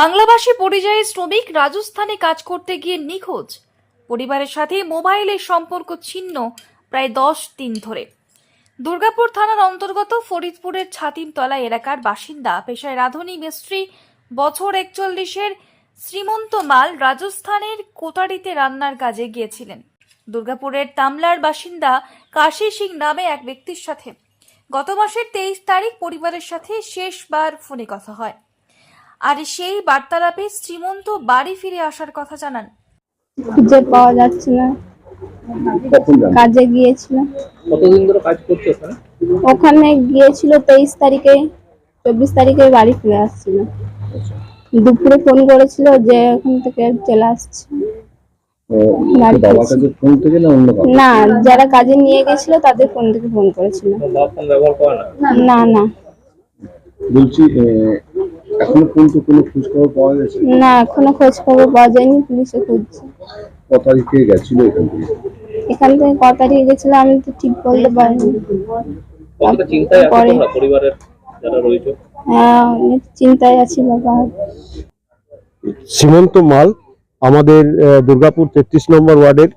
বাংলাভাষী পরিযায়ী শ্রমিক রাজস্থানে কাজ করতে গিয়ে নিখোঁজ। পরিবারের সাথে মোবাইলের সম্পর্ক ছিন্ন প্রায় দশ দিন ধরে। দুর্গাপুর থানার অন্তর্গত ফরিদপুরের ছাতিমতলা এলাকার বাসিন্দা পেশায় রাধুনী মিস্ত্রি বছর একচল্লিশের শ্রীমন্ত মাল রাজস্থানের কোটারিতে রান্নার কাজে গিয়েছিলেন। দুর্গাপুরের তামলার বাসিন্দা কাশি সিং নামে এক ব্যক্তির সাথে। গত মাসের তেইশ তারিখ পরিবারের সাথে শেষবার ফোনে কথা হয়। আর সেই বার্তালাপে শ্রীমন্ত বাড়ি ফিরে আসার কথা জানান। খুঁজে পাওয়া যাচ্ছে না। কাজে গিয়েছিল। কতদিন ধরে কাজ করছ ওখানে? ওখানে গিয়েছিল তেইশ তারিখে চব্বিশ তারিখে বাড়ি ফিরে আসছিল। দুপুরে ফোন করেছিল যে ওখান থেকে চলে আসছে। না অন্য কাউকে? না যারা কাজে নিয়ে গেছিল তাদের ফোন থেকে ফোন করেছিল। না? না বলছি এখনও পর্যন্ত কোনো খোঁজ খবর পাওয়া গেছে? না এখনও খোঁজ খবর পাওয়া যায়নি পুলিশে খুঁজছে। ক তারিখে গেছিল এখান থেকে? এখান থেকে ক তারিখে গেছিল আমি তো ঠিক বলতে পারিনি। কতটা চিন্তায় আছো তোমরা পরিবারের যারা রয়েছে। হ্যাঁ অনেক চিন্তায় আছি বাবা। সীমন্ত মাল আমাদের আহ, দুর্গাপুর তেত্রিশ নম্বর ওয়ার্ডের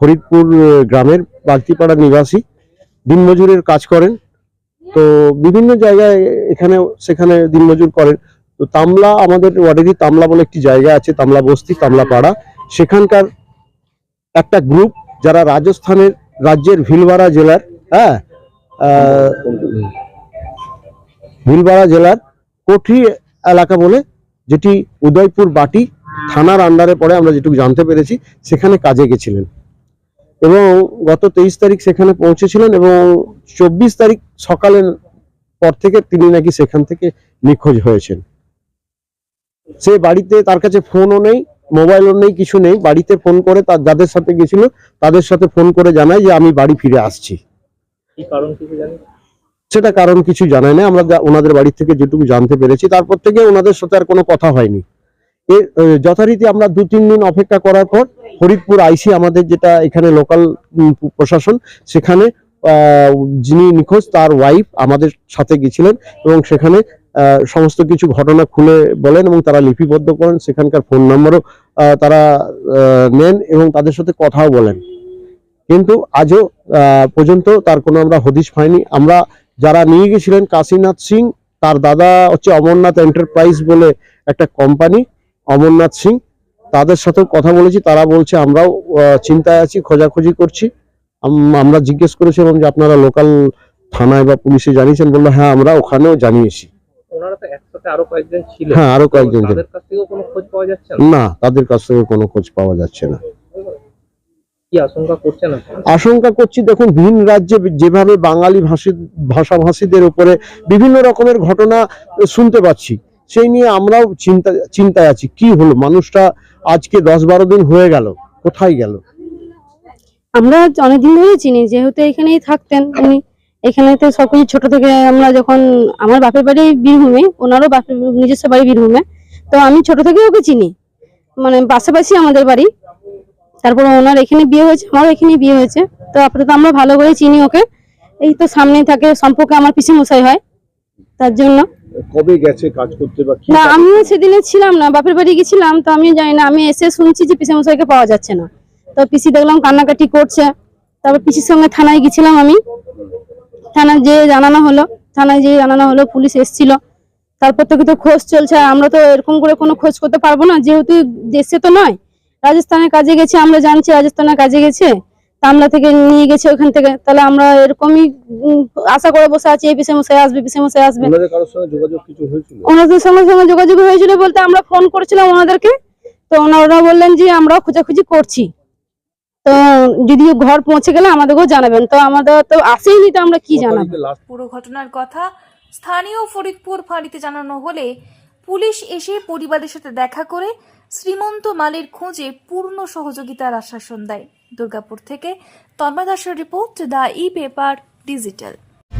ফরিদপুর গ্রামের বালতিপাড়া নিবাসী দিনমজুরের কাজ করেন। তো বিভিন্ন জায়গায় এখানে সেখানে দিনমজুর করেন। তো তামলা আমাদের ওয়ার্ডেরই তামলা বলে একটি জায়গা আছে, তামলা বস্তি, তামলা পাড়া। সেখানকার একটা গ্রুপ যারা রাজস্থানের রাজ্যের ভিলওয়ারা জেলার হ্যাঁ ভিলবাড়া জেলার কোঠি এলাকা বলে, যেটি উদয়পুর বাটি থানার আন্ডারে পড়ে, আমরা যেটুকু জানতে পেরেছি, সেখানে কাজে গেছিলেন। এবং গত তেইশ তারিখ সেখানে পৌঁছেছিলেন এবং চব্বিশ তারিখ সকালের পর থেকে তিনি নাকি সেখান থেকে নিখোঁজ হয়েছেন। সে বাড়িতে তার কাছে ফোনও নেই মোবাইলও নেই কিছু নেই। বাড়িতে ফোন করে তার যাদের সাথে গেছিল তাদের সাথে ফোন করে জানায় যে আমি বাড়ি ফিরে আসছি। সেটা কারণ কিছু জানায় না আমরা ওনাদের বাড়ি থেকে যেটুকু জানতে পেরেছি। তারপর থেকে ওনাদের সাথে আর কোনো কথা হয়নি। এর যথারীতি আমরা দু তিন দিন অপেক্ষা করার পর ফরিদপুর আইসি আমাদের যেটা এখানে লোকাল প্রশাসন সেখানে আহ, যিনি নিখোঁজ তার ওয়াইফ আমাদের সাথে গেছিলেন এবং সেখানে সমস্ত কিছু ঘটনা খুলে বলেন এবং তারা লিপিবদ্ধ করেন, সেখানকার ফোন নম্বরও তারা নেন এবং তাদের সাথে কথাও বলেন। কিন্তু আজও পর্যন্ত তার কোনো আমরা হদিশ পাইনি। আমরা যারা নিয়ে গেছিলেন কাশীনাথ সিং, তার দাদা হচ্ছে অমরনাথ এন্টারপ্রাইজ বলে একটা কোম্পানি অমরনাথ সিং। তাদের সাথেও কথা বলেছি, তারা বলছে, আমরাও চিন্তায় আছি, খোঁজাখুঁজি করছি। আমরা জিজ্ঞেস করেছিলাম যে আপনারা লোকাল থানায় বা পুলিশে জানিয়েছেন, বলল হ্যাঁ আমরা ওখানেও জানিয়েছি। ওনারা তো একসাথে আরও কয়েকজন ছিল। হ্যাঁ আরও কয়েকজন তাদের কাছ থেকেও কোনো খোঁজ পাওয়া যাচ্ছে না? না তাদের কাছ থেকে কোনো খোঁজ পাওয়া যাচ্ছে না। কি আশঙ্কা করছেন আশঙ্কা করছি দেখুন ভিন রাজ্যে যেভাবে বাঙালি ভাষী ভাষাভাষীদের উপরে বিভিন্ন রকমের ঘটনা শুনতে পাচ্ছি সেই নিয়ে আমরাও চিন্তা চিন্তায় আছি কি হলো? মানুষটা আজকে দশ বারো দিন হয়ে গেল কোথায় গেল? আমরা অনেকদিন ধরে চিনি যেহেতু এখানেই থাকতেন উনি। এখানে তো সবকিছু ছোট থেকে আমরা যখন আমার বাপের বাড়ি বীরভূমে ওনারও বাপের নিজস্ব বাড়ি বীরভূমে তো আমি ছোট থেকে ওকে চিনি। মানে পাশাপাশি আমাদের বাড়ি। তারপর ওনার এখানে বিয়ে হয়েছে আমারও এখানে বিয়ে হয়েছে। তো আপাতত আমরা ভালো করে চিনি ওকে। এই তো সামনেই থাকে সম্পর্কে আমার পিসি মশাই হয়। তার জন্য। কবে গেছে কাজ করতে বা না আমিও সেদিনে ছিলাম না বাপের বাড়ি গেছিলাম তো আমি জানি না আমি এসে শুনছি যে পিসি মশাইকে পাওয়া যাচ্ছে না। তো পিসি দেখলাম কান্নাকাটি করছে তারপর পিসির সঙ্গে থানায় গেছিলাম আমি। থানায় যে জানানো হলো থানায় যে জানানো হলো পুলিশ এসেছিল। তারপর থেকে তো খোঁজ চলছে আর আমরা তো এরকম করে কোনো খোঁজ করতে পারব না যেহেতু দেশে তো নয় রাজস্থানের কাজে গেছে আমরা জানছি রাজস্থানের কাজে গেছে তামলা থেকে নিয়ে গেছে ওখান থেকে তাহলে আমরা এরকমই আশা করে বসে আছি এই পিসে মশাই আসবে পিসে মশাই আসবে। ওনাদের সঙ্গে সঙ্গে যোগাযোগ হয়েছিল বলতে আমরা ফোন করেছিলাম ওনাদেরকে তো ওনারা বললেন যে আমরা খোঁজাখুঁজি করছি। তো যদিও ঘর পৌঁছে গেলে আমাদেরকেও জানাবেন তো আমাদের তো আসেইনি তো আমরা কি ক জানাব? পুরো ঘটনার কথা স্থানীয় ফরিদপুর ফাঁড়িতে জানানো হলে পুলিশ এসে পরিবারের সাথে দেখা করে শ্রীমন্ত মালের খোঁজে পূর্ণ সহযোগিতার আশ্বাসন দেয়। দুর্গাপুর থেকে তন্ময় দাসের report the e paper digital.